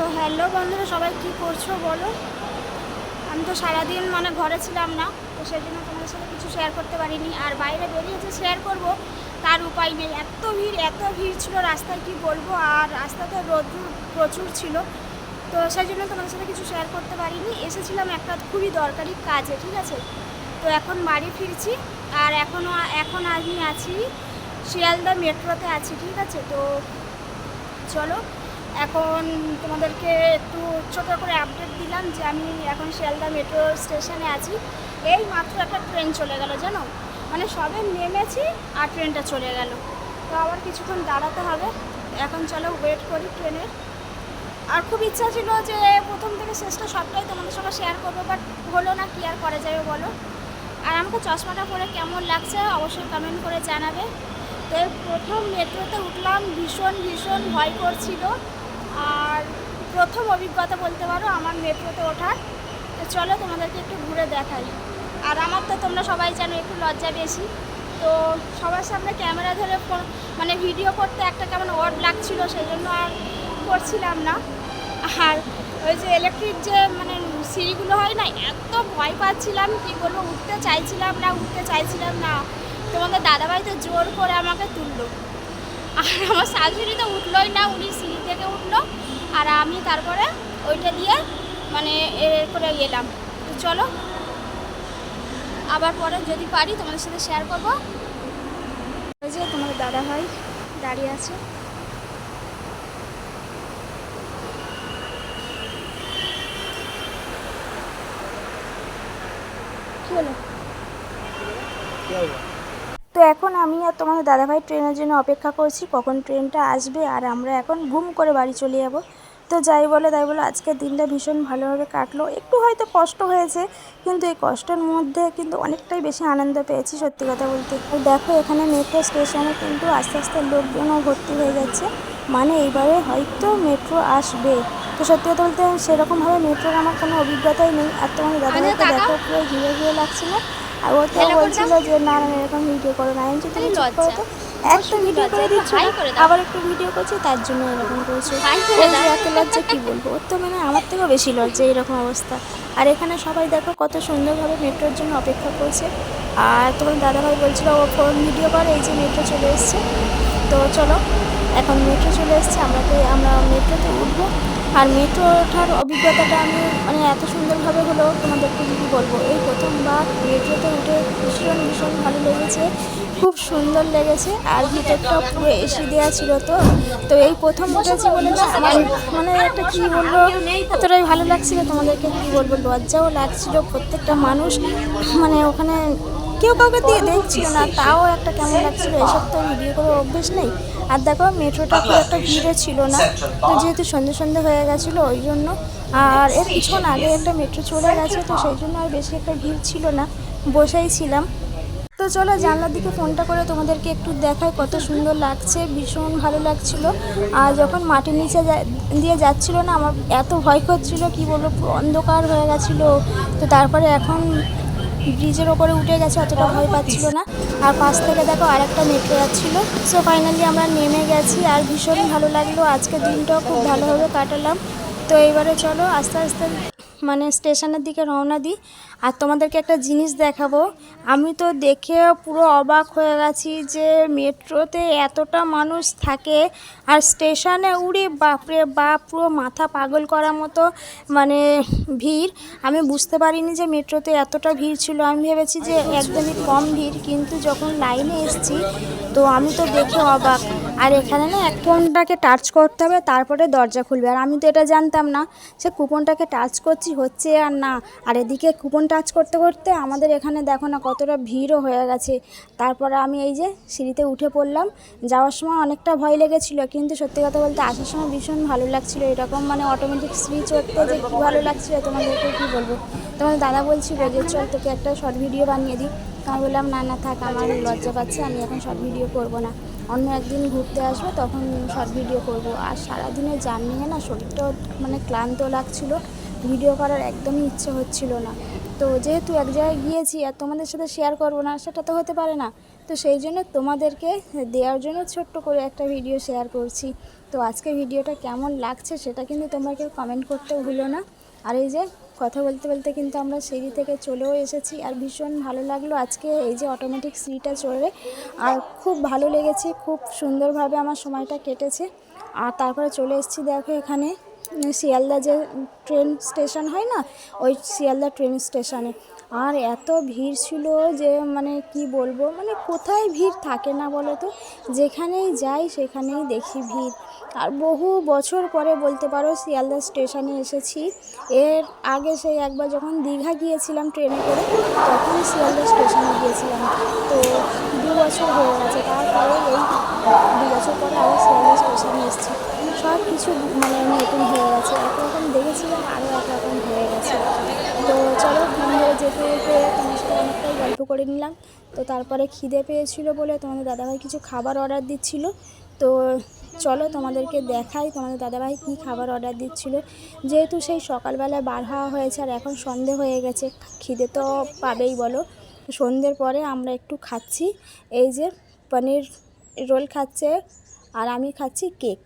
তো হ্যালো বন্ধুরা, সবাই কি করছ বলো? আমি তো সারাদিন মানে ঘরে ছিলাম না, তো সেই জন্য তোমাদের সাথে কিছু শেয়ার করতে পারিনি। আর বাইরে বেরিয়েছে শেয়ার করব, তার উপায় নেই। এত ভিড় এত ভিড় ছিল রাস্তায়, কি বলব? আর রাস্তাতে রোদ্র প্রচুর ছিল, তো সেই জন্য তোমাদের সাথে কিছু শেয়ার করতে পারিনি। এসেছিলাম একটা খুবই দরকারি কাজে, ঠিক আছে? তো এখন বাড়ি ফিরছি, আর এখনও এখন আমি আছি শিয়ালদা মেট্রোতে আছি, ঠিক আছে? তো চলো এখন তোমাদেরকে একটু ছোটো করে আপডেট দিলাম যে আমি এখন শিয়ালদা মেট্রো স্টেশনে আছি। এই মাত্র একটা ট্রেন চলে গেল, জানো? মানে সবে নেমেছি আর ট্রেনটা চলে গেল। তো আবার কিছুক্ষণ দাঁড়াতে হবে। এখন চলো ওয়েট করি ট্রেনের আর খুব ইচ্ছা ছিল যে প্রথম থেকে শেষটা সবটাই তোমাদের সঙ্গে শেয়ার করব বাট হলো না, কি আর করা যাবে বলো? আর আমাকে চশমাটা পরে কেমন লাগছে অবশ্যই কমেন্ট করে জানাবে। তো প্রথম মেট্রোতে উঠলাম, ভীষণ ভীষণ ভয় করছিল। আর প্রথম অভিজ্ঞতা বলতে পারো, আমার মেট্রোতে ওঠার। তো চলো তোমাদেরকে একটু ঘুরে দেখাই। আর আমার তো তোমরা সবাই জানো একটু লজ্জা বেশি। তো সবার সামনে ক্যামেরা ধরে মানে ভিডিও করতে একটা কেমন ওয়ার্ড লাগছিল সেই জন্য আর করছিলাম না। আর ওই যে ইলেকট্রিক যে মানে সিঁড়িগুলো হয় না, এত ভয় পাচ্ছিলাম, কি বলব, উঠতে চাইছিলাম না, উঠতে চাইছিলাম না। তোমাদের দাদাভাই তো জোর করে আমাকে তুললো। আর আমার শাশুড়ি তো উঠলোই না, উনি সিঁড়ি থেকে উঠল। আর আমি তারপরে ওইটা দিয়ে মানে এ করে গেলাম তো চলো, আবার পরে যদি পারি তোমাদের সাথে শেয়ার করব। ওই যে দাদা ভাই দাঁড়িয়ে আছে। কি হলো? তো এখন আমি আর তোমাদের দাদাভাই ট্রেনের জন্য অপেক্ষা করছি, কখন ট্রেনটা আসবে আর আমরা এখন ঘুম করে বাড়ি চলে যাব। তো যাই বলে তাই বলে আজকের দিনটা ভীষণ ভালোভাবে কাটলো। একটু হয়তো কষ্ট হয়েছে কিন্তু এই কষ্টের মধ্যে কিন্তু অনেকটাই বেশি আনন্দ পেয়েছি সত্যি কথা বলতে। দেখো এখানে মেট্রো স্টেশনে কিন্তু আস্তে আস্তে লোকজনও ভর্তি হয়ে যাচ্ছে। মানে এইবারে হয়তো মেট্রো আসবে। তো সত্যি কথা বলতে সেরকমভাবে মেট্রোর আমার কোনো অভিজ্ঞতাই নেই। আর তোমাদের দাদাভাইকে দেখো পুরো ঘিরে ঘিরে লাগছিল। আর ও তো বলছিল যে না এরকম ভিডিও করো না। আমি চুপ করো তো। একটা ভিডিও করে দিচ্ছে আবার একটু ভিডিও করছে তার জন্য এরকম করছে। এত লজ্জা কি বলব? ওর তো মানে আমার থেকেও বেশি লজ্জা এরকম অবস্থা। আর এখানে সবাই দেখো কত সুন্দরভাবে মেট্রোর জন্য অপেক্ষা করছে। আর তখন দাদাভাই বলছিল ও ফোন ভিডিও করে এই যে মেট্রো চলে এসছে। তো চলো এখন মেট্রো চলে এসছে আমরা মেট্রোতে উঠবো আর মেট্রো ওঠার অভিজ্ঞতাটা আমি মানে এত সুন্দরভাবে হলো তোমাদেরকে কি বলব, এই প্রথমবার মেট্রোতে উঠে ভীষণ ভীষণ ভালো লেগেছে, খুব সুন্দর লেগেছে, আর ভিতরটা পুরো এসি দেওয়া ছিল তো। তো এই প্রথম উঠেছি বলে না, আমার মানে একটা কী বলব, এতটাই ভালো লাগছিল তোমাদেরকে কী বলব, লজ্জাও লাগছিল প্রত্যেকটা মানুষ। মানে ওখানে কেউ কাউকে দিয়ে দেখছিল না, তাও একটা কেমন লাগছিল, এসব তো ভিডিও করে অভ্যেস নেই। আর দেখো, মেট্রোটা খুব একটা ভিড়ও ছিল না। তো যেহেতু সন্ধে সন্ধে হয়ে গেছিল, ওই জন্য আর এর কিছুক্ষণ আগে একটা মেট্রো চলে গেছে, তো সেই জন্য আর বেশি একটা ভিড় ছিল না। বসেই ছিলাম। তো চলো, জানলার দিকে ফোনটা করে তোমাদেরকে একটু দেখাই কত সুন্দর লাগছে, ভীষণ ভালো লাগছিল। আর যখন মাটির নিচে দিয়ে যাচ্ছিল না, আমার এত ভয় করছিল, কি বলব, অন্ধকার হয়ে গেছিল। তো তারপরে এখন ব্রিজের ওপরে উঠে গেছে, অতটা ভয় পাচ্ছিল না। আর পাশ থেকে দেখো আরেকটা মেট্রো যাচ্ছিল। সো ফাইনালি আমরা নেমে গেছি আর ভীষণ ভালো লাগল। আজকে দিনটাও খুব ভালোভাবে কাটালাম। তো এবারে চলো আস্তে আস্তে মানে স্টেশনের দিকে রওনা দিই। আর তোমাদেরকে একটা জিনিস দেখাবো। আমি তো দেখে পুরো অবাক হয়ে গেছি যে মেট্রোতে এতটা মানুষ থাকে আর স্টেশনে উড়ে বাপরে বাপ পুরো মাথা পাগল করার মতো মানে ভিড়। আমি বুঝতে পারিনি যে মেট্রোতে এতটা ভিড় ছিল। আমি ভেবেছি যে একদমই কম ভিড়, কিন্তু যখন লাইনে এসেছি, তো আমি তো দেখে অবাক। আর এখানে না এক ফোনটাকে টাচ করতে হবে, তারপরে দরজা খুলবে। আর আমি তো এটা জানতাম না সে কুপনটাকে টাচ করছি হচ্ছে আর না। আর এদিকে কুপন টাচ করতে করতে আমাদের এখানে দেখো না কতটা ভিড়ও হয়ে গেছে। তারপরে আমি এই যে সিঁড়িতে উঠে পড়লাম। যাওয়ার সময় অনেকটা ভয় লেগেছিলো, কিন্তু সত্যি কথা বলতে আসার সময় ভীষণ ভালো লাগছিল। এরকম মানে অটোমেটিক সুইচ করতে যে কী ভালো লাগছিল তোমাদেরকে কী বলব? তোমাদের দাদা বলছিল যে, চল তোকে একটা শর্ট ভিডিও বানিয়ে দিই। আমি বললাম, না না, থাক, আমার লজ্জা পাচ্ছে, আমি এখন শর্ট ভিডিও করব না। অন্য একদিন ঘুরতে আসব, তখন শর্ট ভিডিও করব। আর সারাদিনের জার্নি না শরীরটাও মানে ক্লান্ত লাগছিল। ভিডিও করার একদমই ইচ্ছে হচ্ছিল না। তো যেহেতু এক জায়গায় গিয়েছি আর তোমাদের সাথে শেয়ার করব না, সেটা তো হতে পারে না। তো সেই জন্য তোমাদেরকে দেওয়ার জন্য ছোট্ট করে একটা ভিডিও শেয়ার করছি। তো আজকে ভিডিওটা কেমন লাগছে সেটা কিন্তু তোমরা কেউ কমেন্ট করতে ভুলো না। আর এই যে কথা বলতে বলতে কিন্তু আমরা সিঁড়ি থেকে চলেও এসেছি আর ভীষণ ভালো লাগল আজকে এই যে অটোমেটিক সিঁড়িটা চড়ে। আর খুব ভালো লেগেছে, খুব সুন্দরভাবে আমার সময়টা কেটেছে। আর তারপরে চলে এসেছি দেখো এখানে। শিয়ালদা যে ট্রেন স্টেশন হয় না, ওই শিয়ালদা ট্রেন স্টেশনে। আর এত ভিড় ছিল যে মানে কি বলব মানে কোথায় ভিড় থাকে না বলো তো যেখানেই যাই সেখানেই দেখি ভিড়। আর বহু বছর পরে বলতে পারো শিয়ালদা স্টেশনে এসেছি। এর আগে সেই একবার যখন দীঘা গিয়েছিলাম ট্রেনে করে, তখন শিয়ালদা স্টেশনে গিয়েছিলাম। তো দু বছর হয়ে গেছে তারপরে এই দু বছর পরে আবার শিয়ালদা স্টেশনে এসেছি। সব কিছু মানে নতুন হয়ে গেছে। একরকম দেখেছিলাম আরও একরকম হয়ে গেছে। তো চলো মন্দিরে যেতে যেতে তোমার সাথে অনেকটাই গল্প করে নিলাম। তো তারপরে খিদে পেয়েছিল বলে তোমাদের দাদাভাই কিছু খাবার অর্ডার দিচ্ছিল। তো চলো তোমাদেরকে দেখাই তোমাদের দাদাভাই কী খাবার অর্ডার দিচ্ছিল। যেহেতু সেই সকালবেলায় বার হওয়া হয়েছে আর এখন সন্ধে হয়ে গেছে, খিদে তো পাবেই বলো। সন্ধ্যের পরে আমরা একটু খাচ্ছি। এই যে পনির রোল খাচ্ছে আর আমি খাচ্ছি কেক।